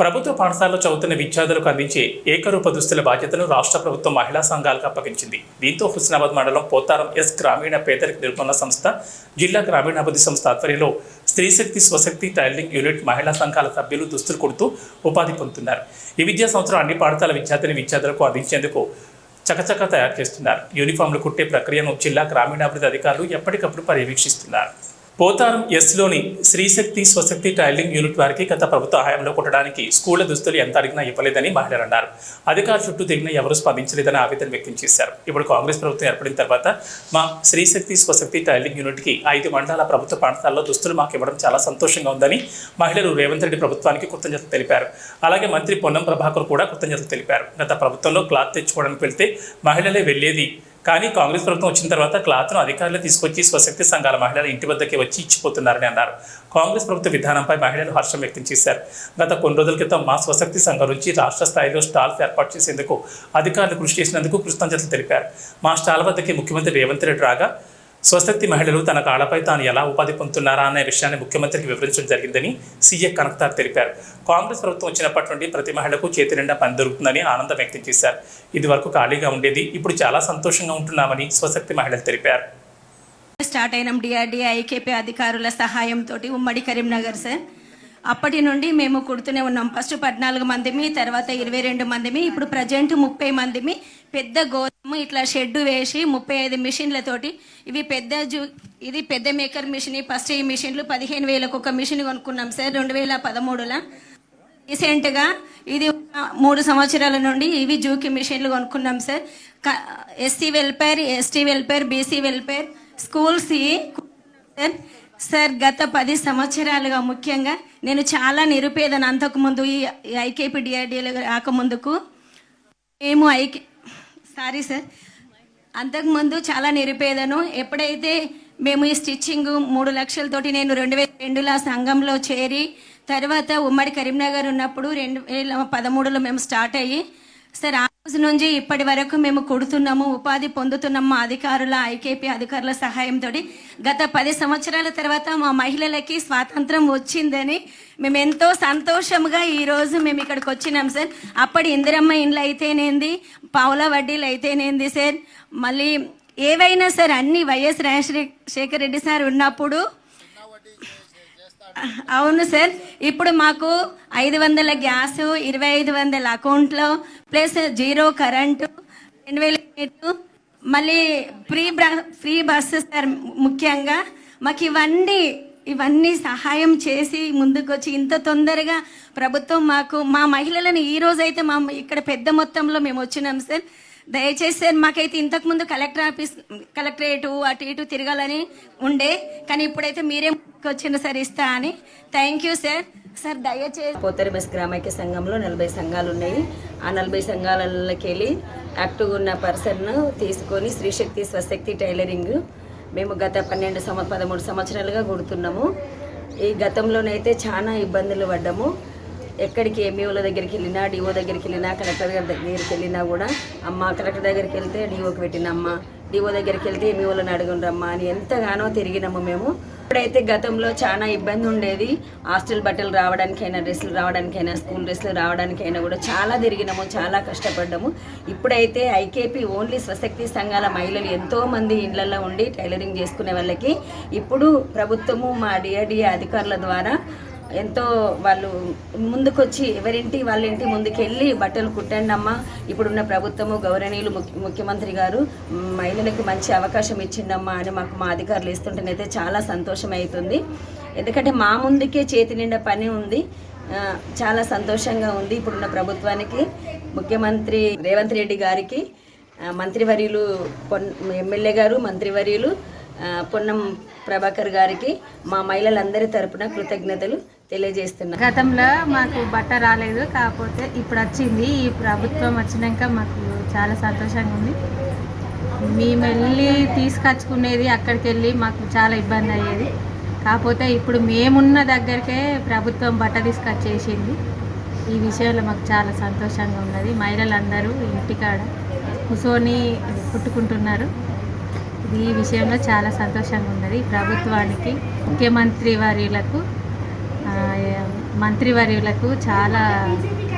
ప్రభుత్వ పాఠశాలలో చదువుతున్న విద్యార్థులకు అందించే ఏకరూప దుస్తుల బాధ్యతను రాష్ట్ర ప్రభుత్వం మహిళా సంఘాలకు అప్పగించింది. దీంతో హుస్నాబాద్ మండలం పోతారం ఎస్ గ్రామీణ పేదరిక నిర్మూలన సంస్థ జిల్లా గ్రామీణాభివృద్ధి సంస్థ ఆధ్వర్యంలో స్త్రీశక్తి స్వశక్తి టైలరింగ్ యూనిట్ మహిళా సంఘాల సభ్యులు దుస్తులు కుడుతూ ఉపాధి పొందుతున్నారు. ఈ విద్యా సంవత్సరం అన్ని పాఠశాల విద్యార్థిని విద్యార్థులకు అందించేందుకు చకచక తయారు చేస్తున్నారు. యూనిఫామ్లు కుట్టే ప్రక్రియను జిల్లా గ్రామీణాభివృద్ధి అధికారులు ఎప్పటికప్పుడు పర్యవేక్షిస్తున్నారు. పోతారం ఎస్లోని శ్రీశక్తి స్వశక్తి టైలింగ్ యూనిట్ వారికి గత ప్రభుత్వ హయాంలో కుట్టడానికి స్కూళ్ళ దుస్తులు ఎంత అడిగినా ఇవ్వలేదని మహిళలు అన్నారు అధికారుల చుట్టూ తిరిగినా ఎవరూ స్పందించలేదని ఆవేదన వ్యక్తం చేశారు. ఇప్పుడు కాంగ్రెస్ ప్రభుత్వం ఏర్పడిన తర్వాత మా శ్రీశక్తి స్వశక్తి టైలింగ్ యూనిట్కి ఐదు మండలాల ప్రభుత్వ పాఠశాలలో దుస్తులు మాకు ఇవ్వడం చాలా సంతోషంగా ఉందని మహిళలు రేవంత్ రెడ్డి ప్రభుత్వానికి కృతజ్ఞతలు తెలిపారు. అలాగే మంత్రి పొన్నం ప్రభాకర్ కూడా కృతజ్ఞతలు తెలిపారు. గత ప్రభుత్వంలో క్లాత్ తెచ్చుకోవడానికి వెళ్తే మహిళలే వెళ్ళేది కానీ కాంగ్రెస్ ప్రభుత్వం వచ్చిన తర్వాత క్లాత్ను అధికారులు తీసుకొచ్చి స్వశక్తి సంఘాల మహిళలు ఇంటి వద్దకే వచ్చి ఇచ్చిపోతున్నారని అన్నారు. కాంగ్రెస్ ప్రభుత్వ విధానంపై మహిళలు హర్షం వ్యక్తం చేశారు. గత కొన్ని రోజుల క్రితం మా స్వశక్తి సంఘం నుంచి రాష్ట్ర స్థాయిలో స్టాల్స్ ఏర్పాటు చేసేందుకు అధికారులు కృషి చేసినందుకు కృతజ్ఞతలు తెలిపారు. మా స్టాల్ వద్దకి ముఖ్యమంత్రి రేవంత్ రెడ్డి రాగా స్వశక్తి మహిళలు తన కాళ్ళపై తాను ఎలా ఉపాధి పొందుతున్నారా అనే విషయాన్ని ముఖ్యమంత్రికి వివరించడం జరిగిందని సీఏ కనకతార్ తెలిపారు. కాంగ్రెస్ ప్రభుత్వం వచ్చినప్పటి నుండి ప్రతి మహిళకు చేతి నిండా పని దొరుకుతుందని ఆనందం వ్యక్తం చేశారు. ఇది వరకు ఖాళీగా ఉండేది ఇప్పుడు చాలా సంతోషంగా ఉంటున్నామని స్వశక్తి మహిళలు తెలిపారు. స్టార్ట్ అయినాం డిఆర్డీఏ ఐకేపీ అధికారుల సహాయంతో ఉమ్మడి కరీంనగర్ సార్. అప్పటి నుండి మేము కుడుతూనే ఉన్నాం. ఫస్ట్ పద్నాలుగు మందిమి తర్వాత ఇరవై రెండు మందిమి ఇప్పుడు ప్రజెంట్ ముప్పై మందిమి. పెద్ద గోధుమ ఇట్లా షెడ్ వేసి ముప్పై ఐదు మిషన్లతోటి ఇవి పెద్ద జూ ఇది పెద్ద మేకర్ మిషన్ ఫస్ట్ ఈ మిషన్లు పదిహేను వేలకు ఒక మిషన్ కొనుక్కున్నాం సార్ రెండు వేల పదమూడులో. రీసెంట్గా ఇది ఒక మూడు సంవత్సరాల నుండి ఇవి జూకి మిషన్లు కొనుక్కున్నాం sir. SC welfare ST welfare BC welfare schools sir. Sir గత పది సంవత్సరాలుగా ముఖ్యంగా నేను చాలా నిరుపేదను అంతకుముందు ఈ ఐకేపీ డిఆర్డీఏలు రాకముందుకు మేము ఐకే సారీ సార్ అంతకుముందు చాలా నిరుపేదను. ఎప్పుడైతే మేము ఈ స్టిచ్చింగ్ మూడు లక్షలతోటి నేను రెండు వేల రెండులో సంఘంలో చేరి తర్వాత ఉమ్మడి కరీంనగర్ ఉన్నప్పుడు రెండు వేల పదమూడులో మేము స్టార్ట్ అయ్యి సార్ ఆ రోజు నుంచి ఇప్పటి వరకు మేము కొడుతున్నాము ఉపాధి పొందుతున్నాము మా అధికారుల ఐకేపీ అధికారుల సహాయంతో గత పది సంవత్సరాల తర్వాత మా మహిళలకి స్వాతంత్రం వచ్చిందని మేము ఎంతో సంతోషంగా ఈరోజు మేము ఇక్కడికి వచ్చినాం సార్. అప్పటి ఇందిరమ్మ ఇండ్లు అయితేనేంది పావుల వడ్డీలు అయితేనేంది సార్. మళ్ళీ ఏవైనా సార్ అన్ని వైఎస్ రాజశేఖర రెడ్డి సార్ ఉన్నప్పుడు అవును సార్. ఇప్పుడు మాకు ఐదు వందల గ్యాస్ ఇరవై ఐదు వందల అకౌంట్లో ప్లస్ జీరో కరెంటు రెండు వేల నీరు మళ్ళీ ఫ్రీ ఫ్రీ బస్సు సార్ ముఖ్యంగా. మాకు ఇవన్నీ ఇవన్నీ సహాయం చేసి ముందుకొచ్చి ఇంత తొందరగా ప్రభుత్వం మాకు మా మహిళలను ఈ రోజైతే మా ఇక్కడ పెద్ద మొత్తంలో మేము వచ్చినాం సార్. దయచేసి సార్ మాకైతే ఇంతకుముందు కలెక్టర్ ఆఫీస్ కలెక్టరేట్ అటు ఇటు తిరగాలని ఉండే కానీ ఇప్పుడైతే మీరే వచ్చిన సార్ ఇస్తా అని. థ్యాంక్ యూ సార్ సార్ దయచేసి పోతరి బస్ గ్రామైక్య సంఘంలో నలభై సంఘాలు ఉన్నాయి ఆ నలభై సంఘాలకి వెళ్ళి యాక్టివ్గా ఉన్న పర్సన్ తీసుకొని శ్రీశక్తి స్వశక్తి టైలరింగ్ మేము గత పన్నెండు సంవ పదమూడు సంవత్సరాలుగా కుడుతున్నాము ఈ గతంలోనైతే చాలా ఇబ్బందులు పడ్డాము. ఎక్కడికి ఎంఈఓల దగ్గరికి వెళ్ళినా డిఓ దగ్గరికి వెళ్ళినా కలెక్టర్ గారి దగ్గరికి వెళ్ళినా కూడా అమ్మ కలెక్టర్ దగ్గరికి వెళ్తే డిఓకి పెట్టినమ్మ డిఓ దగ్గరికి వెళ్తే ఎంఈఓలను అడుగుండ్రమ్మా అని ఎంతగానో తిరిగినాము మేము. ఇప్పుడైతే గతంలో చాలా ఇబ్బంది ఉండేది. హాస్టల్ బట్టలు రావడానికైనా డ్రెస్సులు రావడానికైనా స్కూల్ డ్రెస్సులు రావడానికైనా కూడా చాలా తిరిగినాము చాలా కష్టపడ్డాము. ఇప్పుడైతే ఐకేపీ ఓన్లీ స్వశక్తి సంఘాల మహిళలు ఎంతోమంది ఇళ్ళలో ఉండి టైలరింగ్ చేసుకునే వాళ్ళకి ఇప్పుడు ప్రభుత్వము మా డిఆర్డిఏ అధికారుల ద్వారా ఎంతో వాళ్ళు ముందుకొచ్చి ఎవరింటి వాళ్ళ ఇంటి ముందుకెళ్ళి బట్టలు కుట్టండి అమ్మ ఇప్పుడున్న ప్రభుత్వము గౌరవనీయులు ముఖ్య- ముఖ్యమంత్రి గారు మహిళలకు మంచి అవకాశం ఇచ్చిందమ్మా అని మాకు మా అధికారులు ఇస్తుంటేనైతే చాలా సంతోషం అవుతుంది ఎందుకంటే మా ముందుకే చేతి నిండా పని ఉంది. చాలా సంతోషంగా ఉంది ఇప్పుడున్న ప్రభుత్వానికి. ముఖ్యమంత్రి రేవంత్ రెడ్డి గారికి మంత్రివర్యులు పొన్ ఎమ్మెల్యే గారు మంత్రివర్యులు పొన్నం ప్రభాకర్ గారికి మా మహిళలందరి తరపున కృతజ్ఞతలు తెలియజేస్తున్నాను గతంలో మాకు బట్ట రాలేదు కాకపోతే ఇప్పుడు వచ్చింది. ఈ ప్రభుత్వం వచ్చినాక మాకు చాలా సంతోషంగా ఉంది. మేము వెళ్ళి తీసుకొచ్చుకునేది అక్కడికి వెళ్ళి మాకు చాలా ఇబ్బంది అయ్యేది. కాకపోతే ఇప్పుడు మేమున్న దగ్గరకే ప్రభుత్వం బట్ట తీసుకొచ్చేసింది. ఈ విషయంలో మాకు చాలా సంతోషంగా ఉన్నది. మహిళలందరూ ఇంటికాడ కూర్చొని కుట్టుకుంటున్నారు ఈ విషయంలో చాలా సంతోషంగా ఉన్నది. ప్రభుత్వానికి ముఖ్యమంత్రి వారిలకు మంత్రివర్యులకు చాలా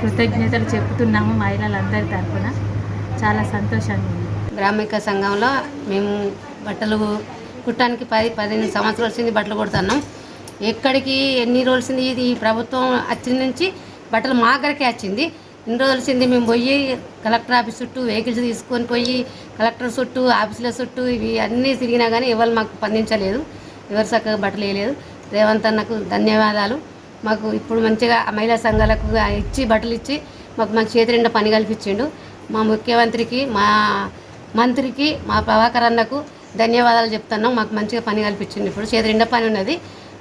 కృతజ్ఞతలు చెప్తున్నాము మహిళలందరి తరఫున చాలా సంతోషంగా ఉంది. గ్రామిక సంఘంలో మేము బట్టలు కుట్టడానికి పది పదిహేను సంవత్సరాలు వచ్చింది బట్టలు కుడుతున్నాం. ఎక్కడికి ఎన్ని రోజులు ఇది ఈ ప్రభుత్వం వచ్చిన నుంచి బట్టలు మా దగ్గరకే వచ్చింది. ఇన్ని రోజులసింది మేము పోయి కలెక్టర్ ఆఫీస్ చుట్టూ వెహికల్స్ తీసుకొని పోయి కలెక్టర్ చుట్టూ ఆఫీసుల చుట్టూ ఇవి అన్నీ తిరిగినా కానీ ఎవరు మాకు స్పందించలేదు. ఎవరు చక్కగా బట్టలు వేయలేదు. రేవంత్ అన్నకు ధన్యవాదాలు. మాకు ఇప్పుడు మంచిగా మహిళా సంఘాలకు ఇచ్చి బట్టలు ఇచ్చి మాకు మంచి చేతి నిండా పని కల్పించిండు. మా ముఖ్యమంత్రికి మా మంత్రికి మా ప్రభాకర్ అన్నకు ధన్యవాదాలు చెప్తున్నాం. మాకు మంచిగా పని కల్పించింది ఇప్పుడు చేతి నిండా పని ఉన్నది.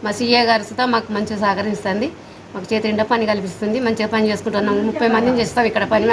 మా సీఏ గారు సుతా మాకు మంచిగా సహకరిస్తుంది. మాకు చేతి నిండా పని కల్పిస్తుంది. మంచిగా పని చేసుకుంటున్నాం. ముప్పై మందిని చేస్తాం ఇక్కడ పని.